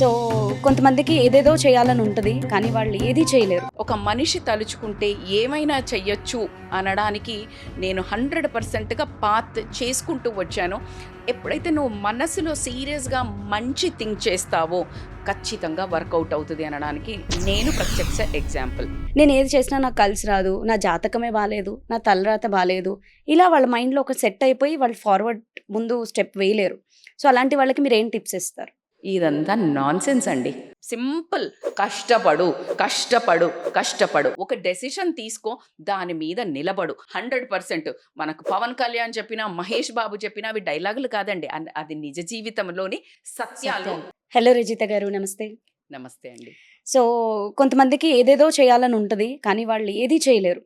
So కొంతమందికి ఏదేదో చేయాలని ఉంటుంది కానీ వాళ్ళు ఏది చేయలేరు. ఒక మనిషి తలుచుకుంటే ఏమైనా చెయ్యొచ్చు అనడానికి నేను హండ్రెడ్ పర్సెంట్గా పాత్ చేసుకుంటూ వచ్చాను. ఎప్పుడైతే నువ్వు మనసులో సీరియస్గా మంచి థింక్ చేస్తావో ఖచ్చితంగా వర్కౌట్ అవుతుంది అనడానికి నేను ప్రత్యక్ష ఎగ్జాంపుల్. నేను ఏది చేసినా నాకు కలిసి రాదు నా జాతకమే బాగాలేదు నా తలరాత బాగాలేదు ఇలా వాళ్ళ మైండ్లో ఒక సెట్ అయిపోయి వాళ్ళు ఫార్వర్డ్ ముందు స్టెప్ వేయలేరు. సో అలాంటి వాళ్ళకి మీరు ఏం టిప్స్ ఇస్తారు? ఇదంతా నాన్ సెన్స్ అండి. సింపుల్. కష్టపడు కష్టపడు కష్టపడు. ఒక డెసిషన్ తీసుకో దాని మీద నిలబడు. హండ్రెడ్ పర్సెంట్ మనకు పవన్ కళ్యాణ్ చెప్పినా మహేష్ బాబు చెప్పినా అవి డైలాగులు కాదండి. అది నిజ జీవితంలోని సత్యాలు. హలో రజిత గారు నమస్తే. నమస్తే అండి. సో కొంతమందికి ఏదేదో చేయాలని ఉంటుంది కానీ వాళ్ళు ఏది చేయలేరు.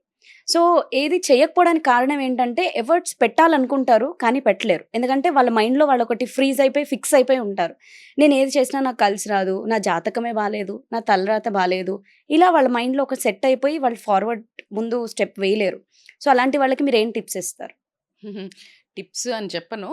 సో ఏది చేయకపోవడానికి కారణం ఏంటంటే ఎఫర్ట్స్ పెట్టాలనుకుంటారు కానీ పెట్టలేరు. ఎందుకంటే వాళ్ళ మైండ్లో వాళ్ళు ఒకటి ఫ్రీజ్ అయిపోయి ఫిక్స్ అయిపోయి ఉంటారు. నేను ఏది చేసినా నాకు కలిసి రాదు నా జాతకమే బాగాలేదు నా తలరాత బాగాలేదు ఇలా వాళ్ళ మైండ్లో ఒక సెట్ అయిపోయి వాళ్ళు ఫార్వర్డ్ ముందు స్టెప్ వేయలేరు. సో అలాంటి వాళ్ళకి మీరు ఏం టిప్స్ ఇస్తారు? టిప్స్ అని చెప్పను.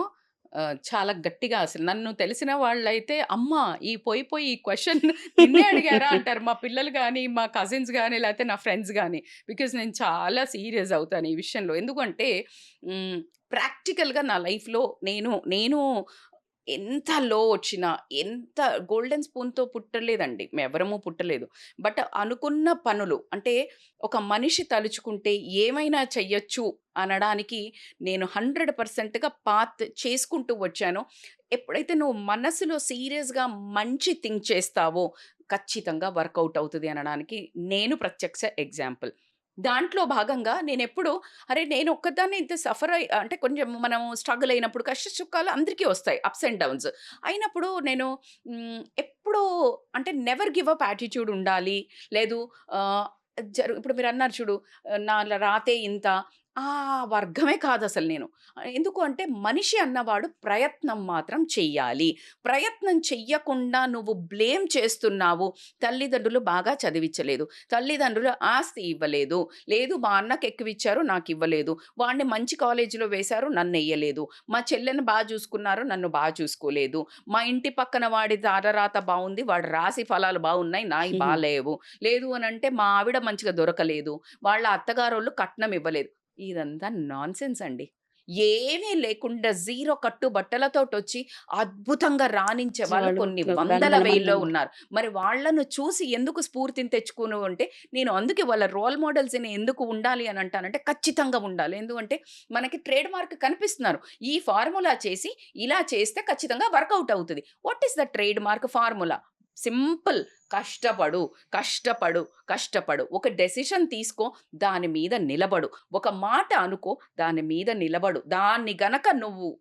చాలా గట్టిగా అసలు. నన్ను తెలిసిన వాళ్ళైతే అమ్మ ఈ పోయి పోయి ఈ క్వశ్చన్ నిన్నే అడిగారా? అంటారు. మా పిల్లలు కానీ మా కజిన్స్ కానీ లేకపోతే నా ఫ్రెండ్స్ కానీ బికాజ్ నేను చాలా సీరియస్ అవుతాను ఈ విషయంలో. ఎందుకంటే ప్రాక్టికల్గా నా లైఫ్లో నేను నేను ఎంత లో వచ్చినా ఎంత గోల్డెన్ స్పూన్తో పుట్టలేదండి. ఎవరము పుట్టలేదు. బట్ అనుకున్న పనులు అంటే ఒక మనిషి తలుచుకుంటే ఏమైనా చెయ్యొచ్చు అనడానికి నేను హండ్రెడ్ పర్సెంట్గా పాత్ చేసుకుంటూ వచ్చాను. ఎప్పుడైతే నువ్వు మనసులో సీరియస్గా మంచి థింక్ చేస్తావో ఖచ్చితంగా వర్కౌట్ అవుతుంది అనడానికి నేను ప్రత్యక్ష ఎగ్జాంపుల్. దాంట్లో భాగంగా నేను ఎప్పుడు అరే నేను ఒక్కదాన్ని ఇంత సఫర్ అయి అంటే కొంచెం మనం స్ట్రగుల్ అయినప్పుడు కష్ట సుఖాలు అందరికీ వస్తాయి అప్స్ అండ్ డౌన్స్. అయినప్పుడు నేను ఎప్పుడూ అంటే నెవర్ గివ్ అప్ యాటిట్యూడ్ ఉండాలి. లేదు జరు ఇప్పుడు మీరు అన్నారు చూడు నా రాతే ఇంత ఆ వర్గమే కాదు అసలు నేను. ఎందుకు అంటే మనిషి అన్నవాడు ప్రయత్నం మాత్రం చెయ్యాలి. ప్రయత్నం చెయ్యకుండా నువ్వు బ్లేమ్ చేస్తున్నావు. తల్లిదండ్రులు బాగా చదివించలేదు. తల్లిదండ్రులు ఆస్తి ఇవ్వలేదు. లేదు మా అన్నకి ఎక్కువ ఇచ్చారు నాకు ఇవ్వలేదు. వాడిని మంచి కాలేజీలో వేశారు నన్ను వెయ్యలేదు మా చెల్లెని బాగా చూసుకున్నారు నన్ను బాగా చూసుకోలేదు. మా ఇంటి పక్కన వాడి తారరాత బాగుంది వాడి రాశి ఫలాలు బాగున్నాయి నాయి. బాగాలేవు లేదు అని అంటే మా ఆవిడ మంచిగా దొరకలేదు. వాళ్ళ అత్తగారోళ్ళు కట్నం ఇవ్వలేదు. ఇదంతా నాన్ సెన్స్ అండి. ఏమీ లేకుండా జీరో కట్టు బట్టలతో వచ్చి అద్భుతంగా రాణించే వాళ్ళు కొన్ని వందల వేల్లో ఉన్నారు. ఉన్నారు. మరి వాళ్ళను చూసి ఎందుకు స్ఫూర్తిని తెచ్చుకును అంటే నేను అందుకే వాళ్ళ రోల్ మోడల్స్ ఎందుకు ఉండాలి అని అంటానంటే ఖచ్చితంగా ఉండాలి. ఎందుకంటే మనకి ట్రేడ్ మార్క్ కనిపిస్తున్నారు. ఈ ఫార్ములా చేసి ఇలా చేస్తే ఖచ్చితంగా వర్కౌట్ అవుతుంది. What is the trademark formula? Simple. కష్టపడు కష్టపడు కష్టపడు. ఒక డెసిషన్ తీసుకో దాని మీద నిలబడు. ఒక మాట అనుకో దాని మీద నిలబడు. దాన్ని గనక నువ్వు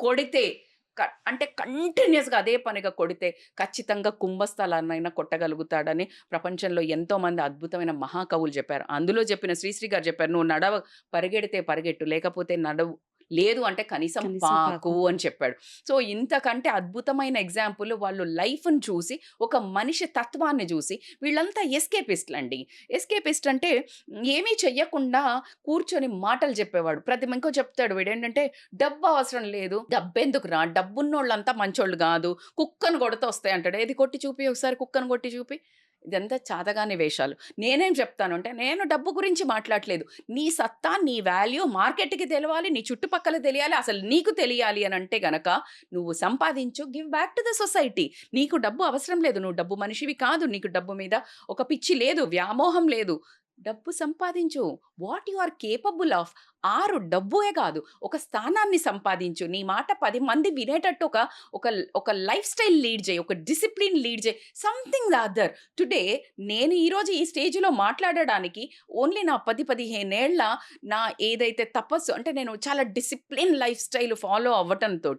కొడితే క- అంటే కంటిన్యూస్గా అదే పనిగా కొడితే ఖచ్చితంగా కుంభస్థలాన్నైనా కొట్టగలుగుతాడని ప్రపంచంలో ఎంతో మంది అద్భుతమైన మహాకవులు చెప్పారు. అందులో చెప్పిన శ్రీశ్రీ గారు చెప్పారు నువ్వు నడవ పరిగెడితే పరిగెట్టు లేకపోతే నడవు. లేదు అంటే కనీసం పాకు. అని చెప్పాడు. సో ఇంతకంటే అద్భుతమైన ఎగ్జాంపుల్ వాళ్ళు లైఫ్ని చూసి ఒక మనిషి తత్వాన్ని చూసి వీళ్ళంతా ఎస్కేపిస్ట్లు అండి ఎస్కేపిస్ట్ అంటే ఏమీ చెయ్యకుండా కూర్చొని మాటలు చెప్పేవాడు. ప్రతి ఇంకో చెప్తాడు వీడు ఏంటంటే డబ్బు అవసరం లేదు డబ్బెందుకు రా డబ్బున్నోళ్ళంతా మంచోళ్ళు కాదు. కుక్కను కొడితే వస్తాయి అంటాడు. ఏది కొట్టి చూపి? ఒకసారి కుక్కను కొట్టి చూపి. ఇదంతా చాతగాని వేషాలు. నేనేం చెప్తాను అంటే నేను డబ్బు గురించి మాట్లాడలేదు. నీ సత్తా నీ వాల్యూ మార్కెట్కి తెలవాలి నీ చుట్టుపక్కల తెలియాలి అసలు నీకు తెలియాలి అని అంటే గనక నువ్వు సంపాదించు give back to the society. నీకు డబ్బు అవసరం లేదు. నువ్వు డబ్బు మనిషివి కాదు. నీకు డబ్బు మీద ఒక పిచ్చి లేదు. వ్యామోహం లేదు. డబ్బు సంపాదించు. What you are capable of? ఆరు డబ్బుయే కాదు. ఒక స్థానాన్ని సంపాదించు. నీ మాట పది మంది వినేటట్టు ఒక ఒక ఒక లైఫ్ స్టైల్ లీడ్ చేయి. ఒక డిసిప్లిన్ లీడ్ చేయి. సంథింగ్ ద అదర్ టుడే నేను ఈరోజు ఈ స్టేజ్లో మాట్లాడడానికి ఓన్లీ నా పది పదిహేనేళ్ళ నా ఏదైతే తపస్సు అంటే నేను చాలా డిసిప్లిన్ లైఫ్ స్టైల్ ఫాలో అవ్వటంతో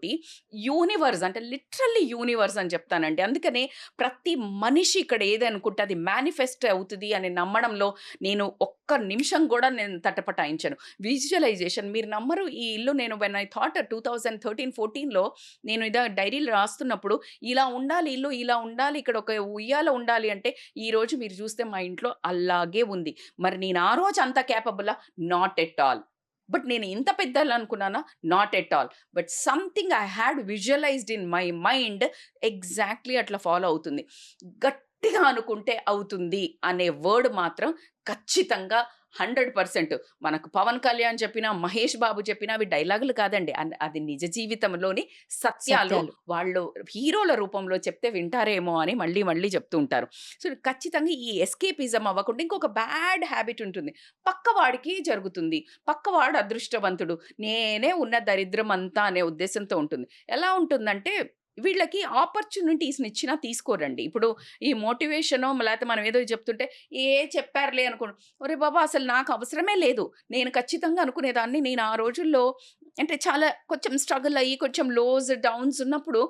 యూనివర్స్ అంటే లిటరల్లీ యూనివర్స్ అని చెప్తానండి. అందుకనే ప్రతి మనిషి ఇక్కడ ఏదనుకుంటే అది మేనిఫెస్ట్ అవుతుంది అని నమ్మడంలో నేను ఒక్క నిమిషం కూడా నేను తటపటాయించాను విజువలైజేషన్ మీరు నమ్మరు ఈ ఇల్లు నేను when I thought two thousand thirteen ఫోర్టీన్లో నేను ఇదా డైరీలు రాస్తున్నప్పుడు ఇలా ఉండాలి ఇల్లు ఇలా ఉండాలి ఇక్కడ ఒక ఉయ్యాల ఉండాలి అంటే ఈరోజు మీరు చూస్తే మా ఇంట్లో అలాగే ఉంది. మరి నేను ఆ రోజు అంత క్యాపబులా నాట్ ఎట్ ఆల్ బట్ నేను ఇంత పెద్దలు అనుకున్నానా? Not at all but something I had visualized in my mind exactly అట్లా ఫాలో అవుతుంది. గట్ గట్టిగా అనుకుంటే అవుతుంది అనే వర్డ్ మాత్రం ఖచ్చితంగా హండ్రెడ్ పర్సెంట్. మనకు పవన్ కళ్యాణ్ చెప్పినా మహేష్ బాబు చెప్పినా అవి డైలాగులు కాదండి. అది నిజ జీవితంలోని సత్యాలు సత్యాలు. వాళ్ళు హీరోల రూపంలో చెప్తే వింటారేమో అని మళ్ళీ మళ్ళీ చెప్తూ ఉంటారు. సో ఖచ్చితంగా ఈ ఎస్కేపిజం అవ్వకుండా ఇంకొక బ్యాడ్ హ్యాబిట్ ఉంటుంది. పక్కవాడికి జరుగుతుంది. పక్కవాడు అదృష్టవంతుడు. నేనే ఉన్న దరిద్రం అంతా అనే ఉద్దేశంతో ఉంటుంది. ఎలా ఉంటుందంటే వీళ్ళకి ఆపర్చునిటీస్ని ఇచ్చినా తీసుకోరండి. ఇప్పుడు ఈ మోటివేషనో లేకపోతే మనం ఏదో చెప్తుంటే ఏ చెప్పారులే అనుకోండి ఒరే బాబా అసలు నాకు అవసరమే లేదు. నేను ఖచ్చితంగా అనుకునేదాన్ని. నేను ఆ రోజుల్లో అంటే చాలా కొంచెం స్ట్రగుల్ అయ్యి కొంచెం లోస్ డౌన్స్ ఉన్నప్పుడు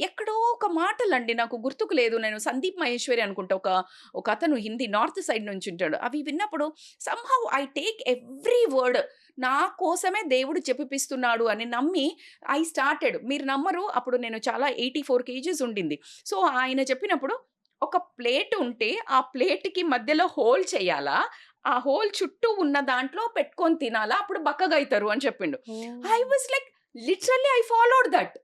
ఎక్కడో ఒక మాటలండి నాకు గుర్తుకు లేదు. నేను సందీప్ మహేశ్వరి అనుకుంటా ఒక ఒక అతను హిందీ నార్త్ సైడ్ నుంచి ఉంటాడు. అవి విన్నప్పుడు somehow I take every word నా కోసమే దేవుడు చెప్పిపిస్తున్నాడు అని నమ్మి ఐ స్టార్టెడ్ మీరు నమ్మరు అప్పుడు నేను చాలా ఎయిటీ ఫోర్ కేజీస్ ఉండింది. సో ఆయన చెప్పినప్పుడు ఒక ప్లేట్ ఉంటే ఆ ప్లేట్కి మధ్యలో హోల్ చేయాలా? ఆ హోల్ చుట్టూ ఉన్న దాంట్లో పెట్టుకొని తినాలా? అప్పుడు బక్కగా అవుతారు అని చెప్పిండు. I was like literally I followed that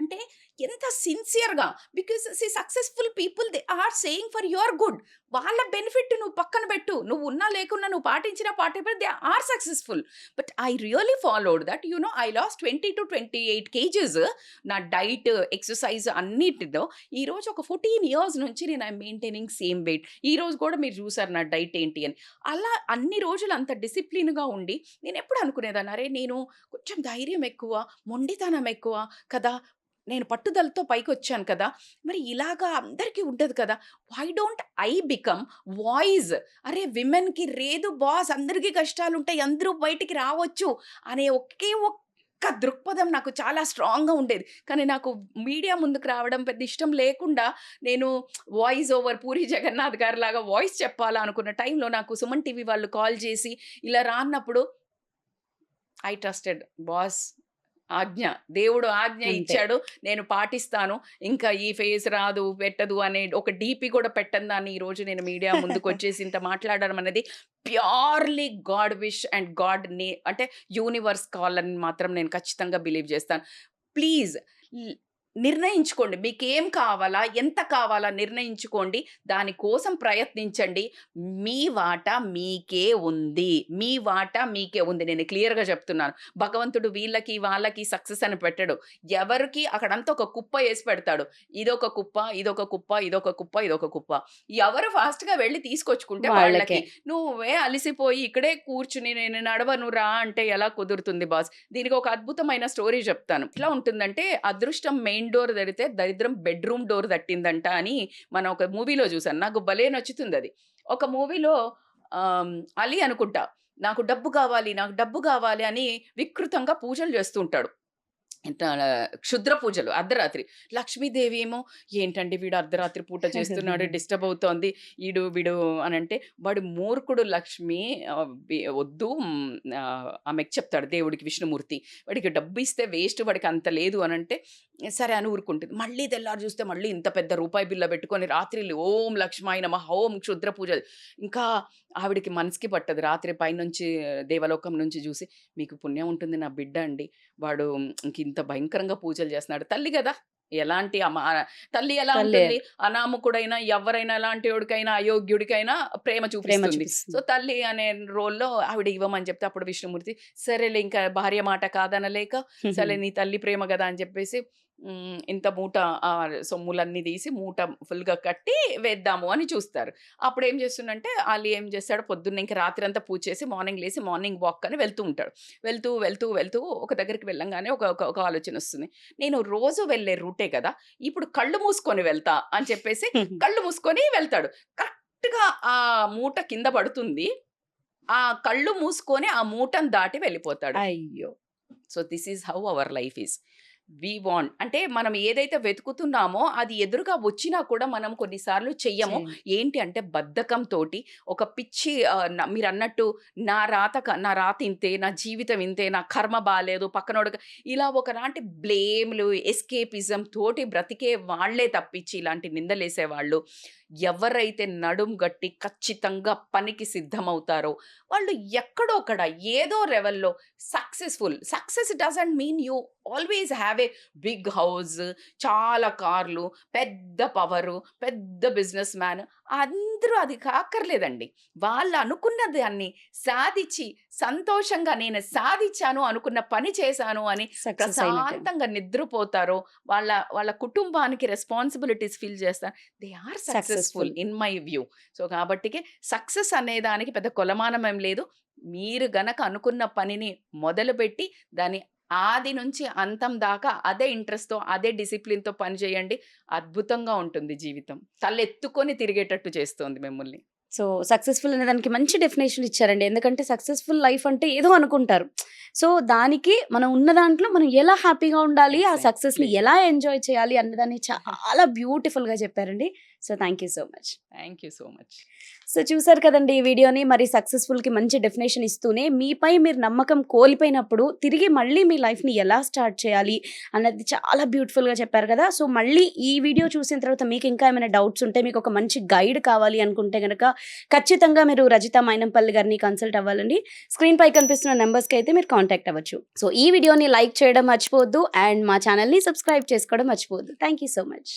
అంటే ఎంత సిన్సియర్గా because see successful people they are saying for your good వాళ్ళ బెనిఫిట్ నువ్వు పక్కన పెట్టు. నువ్వు ఉన్నా లేకున్నా నువ్వు పాటించిన పాటే they are successful but I really followed that you know I lost twenty to twenty eight KGs నా డైట్ ఎక్సర్సైజ్ అన్నిటితో ఈరోజు ఒక ఫోర్టీన్ ఇయర్స్ నుంచి నేను ఐ మెయింటైనింగ్ సేమ్ వెయిట్ ఈ రోజు కూడా మీరు చూసారు నా డైట్ ఏంటి అని. అలా అన్ని రోజులు అంత డిసిప్లిన్గా ఉండి నేను ఎప్పుడు అనుకునేదాన్ని? అరే నేను కొంచెం ధైర్యం ఎక్కువ మొండితనం ఎక్కువ కదా? నేను పట్టుదలతో పైకి వచ్చాను కదా! మరి ఇలాగా అందరికీ ఉండదు కదా! Why don't I become voice అరే విమెన్కి రేదు బాస్ అందరికీ కష్టాలు ఉంటాయి అందరూ బయటికి రావచ్చు అనే ఒకే ఒక్క దృక్పథం నాకు చాలా స్ట్రాంగ్గా ఉండేది. కానీ నాకు మీడియా ముందుకు రావడం పెద్ద ఇష్టం లేకుండా నేను వాయిస్ ఓవర్ పూరి జగన్నాథ్ గారి లాగా వాయిస్ చెప్పాలా అనుకున్న టైంలో నాకు సుమన్ టీవీ వాళ్ళు కాల్ చేసి ఇలా రాన్నప్పుడు ఐ ట్రస్టెడ్ బాస్ ఆజ్ఞ. దేవుడు ఆజ్ఞ. ఇచ్చాడు. నేను పాటిస్తాను. ఇంకా ఈ ఫేస్ రాదు పెట్టదు అనే ఒక డీపీ కూడా పెట్టను దాన్ని ఈ రోజు నేను మీడియా ముందుకు వచ్చేసి ఇంత మాట్లాడడం అనేది purely God wish and God నే అంటే యూనివర్స్ కాల్ అని మాత్రం నేను ఖచ్చితంగా బిలీవ్ చేస్తాను. ప్లీజ్ నిర్ణయించుకోండి. మీకు ఏం కావాలా ఎంత కావాలా నిర్ణయించుకోండి. దానికోసం ప్రయత్నించండి. మీ వాటా మీకే ఉంది. మీ వాటా మీకే ఉంది. నేను క్లియర్గా చెప్తున్నాను. భగవంతుడు వీళ్ళకి వాళ్ళకి సక్సెస్ అని పెట్టడు. ఎవరికి అక్కడంతా ఒక కుప్ప వేసి పెడతాడు. ఇదొక కుప్ప ఇదొక కుప్ప ఇదొక కుప్ప ఇదొక కుప్ప. ఎవరు ఫాస్ట్గా వెళ్ళి తీసుకొచ్చుకుంటే వాళ్ళకి. నువ్వే అలిసిపోయి ఇక్కడే కూర్చుని నేను నడవను రా అంటే ఎలా కుదురుతుంది బాస్? దీనికి ఒక అద్భుతమైన స్టోరీ చెప్తాను. ఎట్లా ఉంటుందంటే అదృష్టం మెయిన్ డోర్ తడితే దరిద్రం బెడ్రూమ్ డోర్ తట్టిందంట అని మనం ఒక మూవీలో చూసాను నాకు భలే నచ్చుతుంది అది ఒక మూవీలో అలీ అనుకుంటా నాకు డబ్బు కావాలి నాకు డబ్బు కావాలి అని వికృతంగా పూజలు చేస్తూ ఉంటాడు. క్షుద్ర పూజలు అర్ధరాత్రి. లక్ష్మీదేవి ఏమో ఏంటండి వీడు అర్ధరాత్రి పూట చేస్తున్నాడు డిస్టర్బ్ అవుతోంది ఈడు వీడు అని అంటే వాడు మూర్ఖుడు లక్ష్మి వద్దు ఆమెకు చెప్తాడు దేవుడికి విష్ణుమూర్తి. వాడికి డబ్బు ఇస్తే వేస్ట్ వాడికి అంత లేదు అని అంటే సరే అని ఊరుకుంటుంది. మళ్ళీ తెల్లారు చూస్తే మళ్ళీ ఇంత పెద్ద రూపాయి బిల్ల పెట్టుకొని రాత్రి ఓం లక్ష్మాయ నమ ఓం క్షుద్ర పూజ. ఇంకా ఆవిడకి మనసుకి పట్టదు. రాత్రి పైనుంచి దేవలోకం నుంచి చూసి మీకు పుణ్యం ఉంటుంది నా బిడ్డ అండి. వాడు ఇంక ఇంత భయంకరంగా పూజలు చేస్తున్నాడు. తల్లి కదా! ఎలాంటి అమ తల్లి ఎలా. ఉంటుంది? అనామకుడైనా ఎవరైనా ఎలాంటి వాడికైనా అయోగ్యుడికైనా ప్రేమ చూపిస్తుంది. సో తల్లి అనే రోల్లో ఆవిడ ఇవ్వమని చెప్తే అప్పుడు విష్ణుమూర్తి సరేలే ఇంకా భార్య మాట కాదనలేక సరే నీ తల్లి ప్రేమ కదా అని చెప్పేసి "మ్, ఇంత మూట సొమ్ములన్నీ తీసి మూట ఫుల్గా కట్టి వేద్దాము అని చూస్తారు. అప్పుడు ఏం చేస్తుందంటే వాళ్ళు ఏం చేస్తాడు పొద్దున్న ఇంకా రాత్రి అంతా పూజ చేసి మార్నింగ్ లేసి మార్నింగ్ వాక్ అని వెళ్తూ ఉంటాడు. వెళ్తూ వెళ్తూ వెళ్తూ ఒక దగ్గరికి వెళ్ళంగానే ఒక ఒక- ఆలోచన వస్తుంది. నేను రోజు వెళ్ళే రూటే కదా ఇప్పుడు కళ్ళు మూసుకొని వెళ్తా అని చెప్పేసి కళ్ళు మూసుకొని వెళ్తాడు. కరెక్ట్గా ఆ మూట కింద పడుతుంది. ఆ కళ్ళు మూసుకొని ఆ మూటను దాటి వెళ్ళిపోతాడు. అయ్యో! So this is how our life is we want. అంటే మనం ఏదైతే వెతుకుతున్నామో అది ఎదురుగా వచ్చినా కూడా మనం కొన్నిసార్లు చెయ్యము. ఏంటి అంటే బద్ధకం తోటి ఒక పిచ్చి మీరు అన్నట్టు నా రాత నా రాత ఇంతే నా జీవితం ఇంతే నా కర్మ బాగాలేదు పక్కనోడు ఇలా ఒకలాంటి బ్లేమ్లు ఎస్కేపిజం తోటి బ్రతికే వాళ్ళే తప్పించి ఇలాంటి నిందలేసే వాళ్ళు ఎవరైతే నడుం గట్టి ఖచ్చితంగా పనికి సిద్ధమవుతారో వాళ్ళు ఎక్కడోక్కడ ఏదో లెవెల్లో successful. Success doesn't mean you always have a big house చాలా కార్లు పెద్ద పవరు పెద్ద బిజినెస్ మ్యాన్. అందరూ అది కాకర్లేదండి. వాళ్ళు అనుకున్న దాన్ని సాధించి సంతోషంగా నేను సాధించాను అనుకున్న పని చేశాను అని సక్సెస్ ప్రశాంతంగా నిద్రపోతారో వాళ్ళ వాళ్ళ కుటుంబానికి రెస్పాన్సిబిలిటీస్ ఫీల్ చేస్తారు. They are successful. In my view so కాబట్టి సక్సెస్ అనే దానికి పెద్ద కొలమానం ఏం లేదు. మీరు గనక అనుకున్న పనిని మొదలుపెట్టి దాని ఆది నుంచి అంతం దాకా అదే ఇంట్రెస్ట్తో అదే డిసిప్లిన్తో పని చేయండి. అద్భుతంగా ఉంటుంది జీవితం. తలెత్తుకొని తిరిగేటట్టు చేస్తుంది మిమ్మల్ని. సో సక్సెస్ఫుల్ అనే దానికి మంచి డెఫినేషన్ ఇచ్చారండి. ఎందుకంటే సక్సెస్ఫుల్ లైఫ్ అంటే ఏదో అనుకుంటారు. సో దానికి మనం ఉన్న దాంట్లో మనం ఎలా హ్యాపీగా ఉండాలి ఆ సక్సెస్ని Exactly. ఎలా ఎంజాయ్ చేయాలి అన్నదాన్ని చాలా బ్యూటిఫుల్గా చెప్పారండి. So thank you so much. Thank you so much so చూసారు కదండి ఈ వీడియోని మరి సక్సెస్ఫుల్కి మంచి డెఫినేషన్ ఇస్తూనే మీపై మీరు నమ్మకం కోల్పోయినప్పుడు తిరిగి మళ్ళీ మీ లైఫ్ని ఎలా స్టార్ట్ చేయాలి అన్నది చాలా బ్యూటిఫుల్గా చెప్పారు కదా. సో మళ్ళీ ఈ వీడియో చూసిన తర్వాత మీకు ఇంకా ఏమైనా డౌట్స్ ఉంటే మీకు ఒక మంచి గైడ్ కావాలి అనుకుంటే కనుక ఖచ్చితంగా మీరు రజిత మైనంపల్లి గారిని కన్సల్ట్ అవ్వాలండి. స్క్రీన్ పై కనిపిస్తున్న నెంబర్స్కి అయితే మీరు కాంటాక్ట్ అవ్వచ్చు. సో ఈ వీడియోని లైక్ చేయడం మర్చిపోవద్దు అండ్ మా ఛానల్ని సబ్స్క్రైబ్ చేసుకోవడం మర్చిపోవద్దు. Thank you so much.